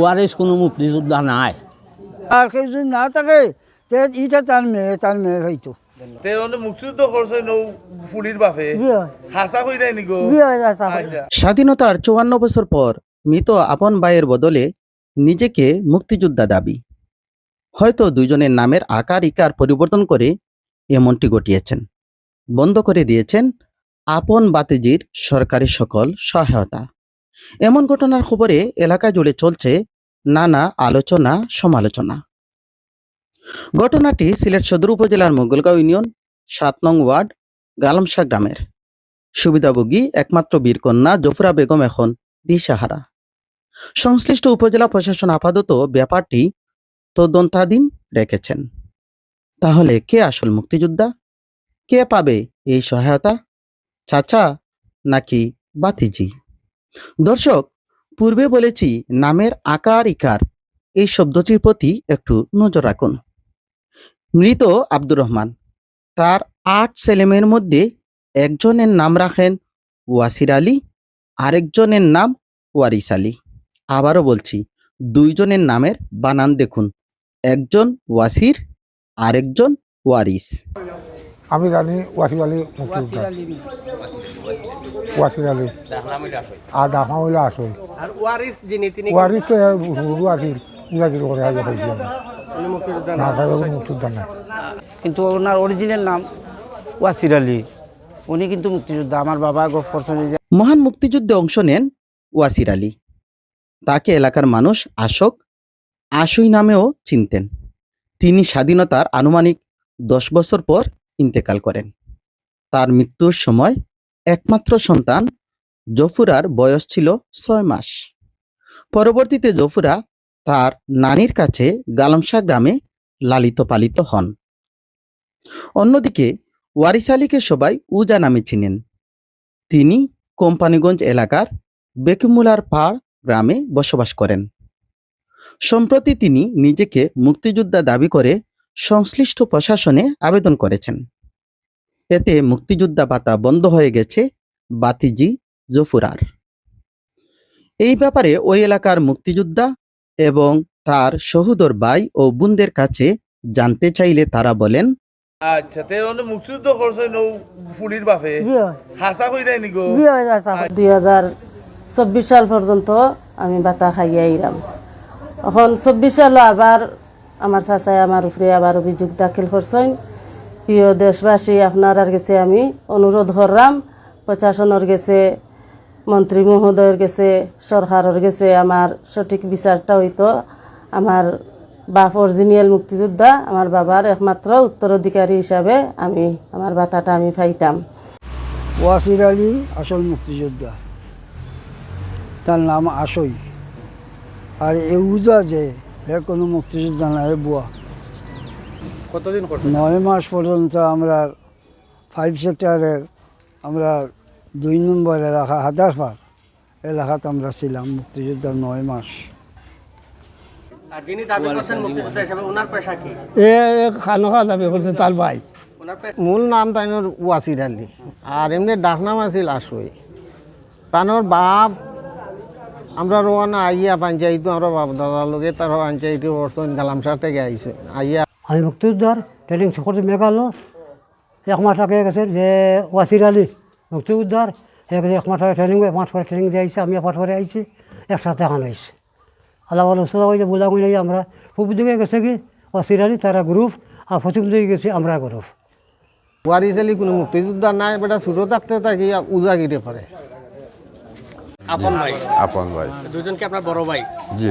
ওয়ারিস কোনো মুক্তিযোদ্ধা নাই। আর কেউ যদি না থাকে তে ইটা তার মেয়ে তার মেয়ে হয়তো হয়। হয় আচ্ছা। স্বাধীনতার চুয়ান্ন বছর পর মৃত আপন ভাইয়ের বদলে নিজেকে মুক্তিযোদ্ধা দাবি। হয়তো দুইজনের নামের আকার ইকার পরিবর্তন করে এমনটি ঘটিয়েছেন। বন্ধ করে দিয়েছেন আপন বাতিজির সরকারি সকল সহায়তা। এমন ঘটনার খবরে এলাকা জুড়ে চলছে নানা আলোচনা, সমালোচনা। ঘটনাটি সিলেট সদর উপজেলার মোগলগাঁও ইউনিয়ন, সাত নং ওয়ার্ড গালমশা গ্রামের। সুবিধাভোগী একমাত্র বীরকন্যা জফরা বেগম এখন দিশাহারা। সংশ্লিষ্ট উপজেলা প্রশাসন আপাতত ব্যাপারটি তদন্তাধীন রেখেছেন। তাহলে কে আসল মুক্তিযোদ্ধা? কে পাবে এই সহায়তা? চাচা নাকি বাতিজি? দর্শক পূর্বে বলেছি নামের আকার ইকার। এই শব্দটির প্রতি একটু নজর রাখুন। মৃত আব্দুর রহমান। তার আট ছেলেমেয়ের মধ্যে একজনের নাম রাখেন ওয়াসির আলী আরেকজনের নাম ওয়ারিস আলী। আবারও বলছি দুইজনের নামের বানান দেখুন। একজন ওয়াসির আরেকজন ওয়ারিস। আমি জানি ওয়াসির আলী ওয়াসির আলী। আর ডাকনা হইলে আসল। আর ওয়ারিস যিনি তিনি ওয়ারিস তো হুরু আছিল উদাগিরি করে আগে পাইছি মুক্তিযোদ্ধা না? কিন্তু ওনার অরিজিনাল নাম ওয়াসির আলী। উনি কিন্তু মুক্তিযোদ্ধা। আমার বাবা গফ করছেন মহান মুক্তিযুদ্ধে অংশ নেন ওয়াসির আলী। তাকে এলাকার মানুষ আশোক আশুই নামেও চিনতেন। তিনি স্বাধীনতার আনুমানিক দশ বছর পর ইন্তেকাল করেন। তার মৃত্যুর সময় একমাত্র সন্তান, জফুরার বয়স ছিল ছয় মাস। পরবর্তীতে জফুরা তার নানির কাছে গালমশা গ্রামে লালিত পালিত হন। অন্যদিকে ওয়ারিস আলীকে সবাই উজা নামে চিনেন। তিনি কোম্পানিগঞ্জ এলাকার বেকুমুলার পাড় গ্রামে বসবাস করেন। সম্প্রতি তিনি নিজেকে মুক্তিযোদ্ধা দাবি করে সংশ্লিষ্ট প্রশাসনে আবেদন করেছেন। এতে মুক্তিযোদ্ধা ভাতা বন্ধ হয়ে গেছে বাতিজি জফুরার। এই ব্যাপারে ওই এলাকার মুক্তিযোদ্ধা এবং তার সহোদর ভাই ও বোনদের কাছে জানতে চাইলে তারা বলেন আচ্ছা তে মুক্তিযুদ্ধ করছে নৌ ফুলির বাপে। হাসা কই দেয় নিগো? জি হয় আচ্ছা। সাল পর্যন্ত আমি বাতা খাইয়া আইলাম এখন চব্বিশ সাল আবার আমার চাচাই আমার উপরে আবার অভিযোগ দাখিল করছেন। প্রিয় দেশবাসী, আপনার গেছে আমি অনুরোধ করলাম। প্রশাসনের গেছে, মন্ত্রী মহোদয়ের গেছে, সরকারের গেছে। আমার সঠিক বিচারটা হইতো আমার বাপ অরিজিনাল মুক্তিযোদ্ধা, আমার বাবার একমাত্র উত্তরাধিকারী হিসাবে আমি, আমার বাতাটা আমি পাইতাম। ওয়াসির আলী আসল মুক্তিযোদ্ধা। তার নাম আসই। আর এ এউজা যে, এ কোনো মুক্তিযোদ্ধা না, এ বুয়া। কতদিন নয় মাস পর্যন্ত আমরা ফাইভ সেক্টরের আমরা দুই নম্বর এলাকা হাদারপাড় এলাকাতে আমরা ছিলাম মুক্তিযোদ্ধা নয় মাস। আর যিনি দাবি করছেন মুক্তিযোদ্ধা হিসেবে ওনার পেশা কি? এ খানোখা দাবি করছে তার ভাই। মূল নাম তাইনোর ওয়াসির আলী। আর এমনি ডাকনাম আছিল আশুই। তানোর বাপ আমরা রোয়ানা আইয়া পঞ্চায়েত আমরা বাপ দাদার লগে তার পঞ্চায়েতে বর্তমান গালামসার থেকে আইছে। আইয়া আমি মুক্তিযোদ্ধার ট্রেনিং করতে মেঘালো এক মাস আগে গেছে যে ওয়াসির আলী মুক্তিযোদ্ধার গেছে এক মাস আগে ট্রেনিং এক মাস পরে ট্রেনিং দিয়ে আইছে আমি এক মাস পরে আইছি একসাথে এখন হয়েছে আল্লাহ আল্লাহ উসলা হয়ে বলা নাই আমরা পূব দিকে গেছে কি ওয়াসির আলী তারা গ্রুপ আর পশ্চিম দিকে গেছি আমরা গ্রুপ ওয়ারিস আলী কোনো মুক্তিযোদ্ধা নাই, বেটা ছোটো থাকতে তাকে উজাগিরি করে আপন ভাই। আপন ভাই। দুজন কি আপনার বড় ভাই? জি।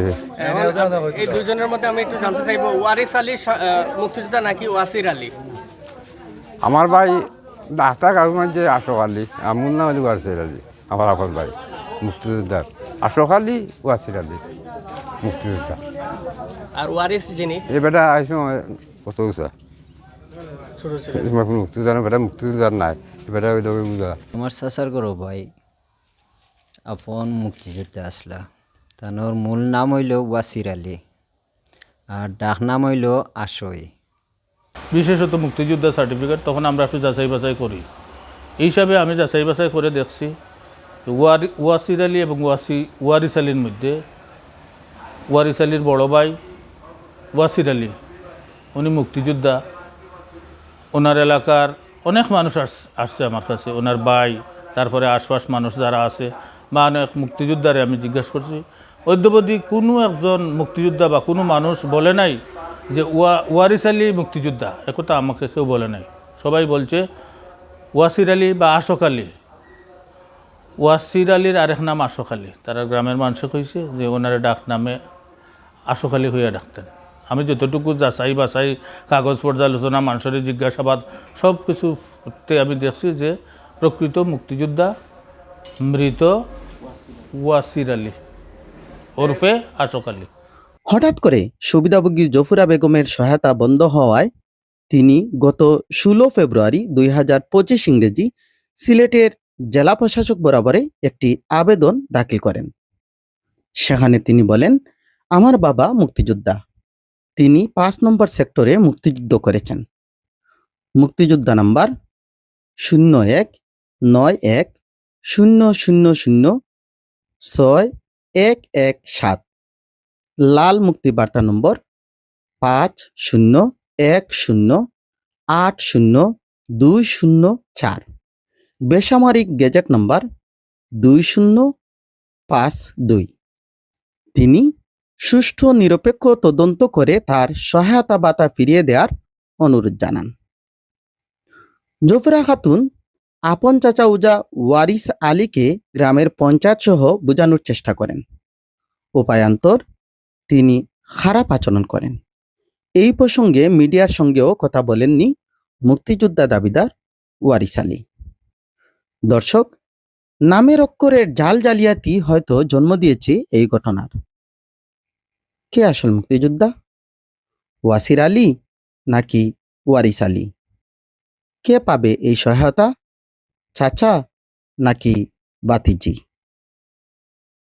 এই দুজনের মধ্যে আমি একটু জানতে চাইব ওয়ারিস আলী মুক্তিযোদ্ধা নাকি ওয়াসির আলী? আমার ভাই ডাক্তার কাকু যে আশোক আলী আমার নাম আলী ওয়াসির আলী আমার আপন ভাই মুক্তিযোদ্ধার আশোক আলী ওয়াসির আলী মুক্তিযোদ্ধা। আর ওয়ারিস যিনি? এই বেটা আইসো কত উষা মুক্তিযোদ্ধার বেটা মুক্তিযোদ্ধার নাই এই বেটা ওই লোক বুঝা। আমার চাচার করো ভাই। আপন মুক্তিযোদ্ধা আসলা। তানোর মূল নাম হইল ওয়াসির আলী আর ডাক নাম হইল আশই বিশেষত মুক্তিযোদ্ধা সার্টিফিকেট তখন আমরা একটু যাচাই বাছাই করি। এই হিসাবে আমি যাচাই বাছাই করে দেখছি, ওয়ারি, ওয়াসির আলী এবং ওয়াসি, ওয়ারিস আলীর মধ্যে, ওয়ারিস আলীর বড় ভাই ওয়াসির আলী, উনি মুক্তিযোদ্ধা। ওনার এলাকার অনেক মানুষ আস- আসছে আমার কাছে, ওনার ভাই, তারপরে আশপাশ মানুষ যারা আছে বা অনেক মুক্তিযোদ্ধারে আমি জিজ্ঞাসা করছি, অদ্যবধি কোনো একজন মুক্তিযোদ্ধা বা কোনো মানুষ বলে নাই যে ওয়া, ওয়ারিস আলী মুক্তিযোদ্ধা? একথা আমাকে কেউ বলে নাই। সবাই বলছে, ওয়াসির আলী বা আশোক আলী। ওয়াসির আলীর আরেক নাম আশোক আলী। তারা গ্রামের মানুষে কইছে যে ওনার ডাক নামে আশোক আলী হইয়া ডাকতেন। আমি যতটুকু যাচাই বাছাই, কাগজ পর্যালোচনা মানুষের জিজ্ঞাসাবাদ সব কিছু করতে আমি দেখছি যে প্রকৃত মুক্তিযোদ্ধা মৃত ওয়াসির আলী, ওরফে আশোক আলী। হঠাৎ করে সুবিধাভোগী জফুরা বেগমের সহায়তা বন্ধ হওয়ায় তিনি গত ষোলো ফেব্রুয়ারি দুই হাজার পঁচিশ ইংরেজি সিলেটের জেলা প্রশাসক বরাবরে একটি আবেদন দাখিল করেন। সেখানে তিনি বলেন, আমার বাবা মুক্তিযোদ্ধা। তিনি পাঁচ নম্বর সেক্টরে মুক্তিযুদ্ধ করেছেন। মুক্তিযোদ্ধা নাম্বার শূন্য এক নয় এক শূন্য শূন্য শূন্য ছয় এক এক সাত। লাল মুক্তি বার্তা নম্বর পাঁচ শূন্য এক শূন্য আট শূন্য দুই শূন্য চার। বেসামরিক গেজেট নম্বর দুই শূন্য পাঁচ দুই। তিনি সুষ্ঠু, নিরপেক্ষ তদন্ত করে তার সহায়তা বাতা ফিরিয়ে দেওয়ার অনুরোধ জানান। জফরা খাতুন আপন চাচা উজা ওয়ারিস আলীকে গ্রামের পঞ্চায়েত সহ বোঝানোর চেষ্টা করেন। উপায়ান্তর তিনি খারাপ আচরণ করেন। এই প্রসঙ্গে মিডিয়ার সঙ্গেও কথা বলেননি মুক্তিযোদ্ধা দাবিদার ওয়ারিস আলী। দর্শক, নামের অক্ষরের জাল জালিয়াতি হয়তো জন্ম দিয়েছে এই ঘটনার। কে আসল মুক্তিযোদ্ধা? ওয়াসির আলী নাকি ওয়ারিস আলী? কে পাবে এই সহায়তা? চাচা নাকি বাতিজি?